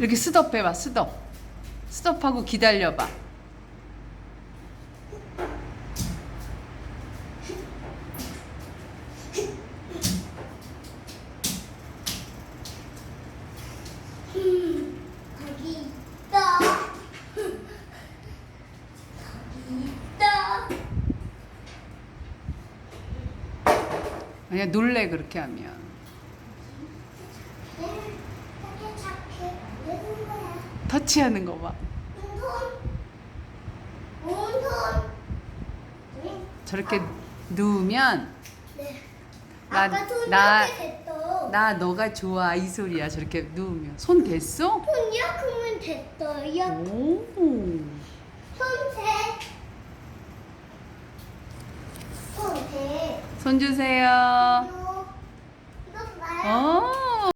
이렇게 스톱 해봐 스톱 스톱하고 기다려봐 거기 있다. 거기 있다. 아니야 놀래 그렇게 하면 이렇게 착해. 내는 거야. 터치하는 거봐. 온손. 응? 저렇게 누우면 네. 나- 아까 손 나- 이렇게 됐어. 나 너가 좋아 이 소리야 저렇게 누우면 손 됐어? 손 이렇게면 됐어. 이렇게. 오 손 대. 손 대. 손 주세요 요.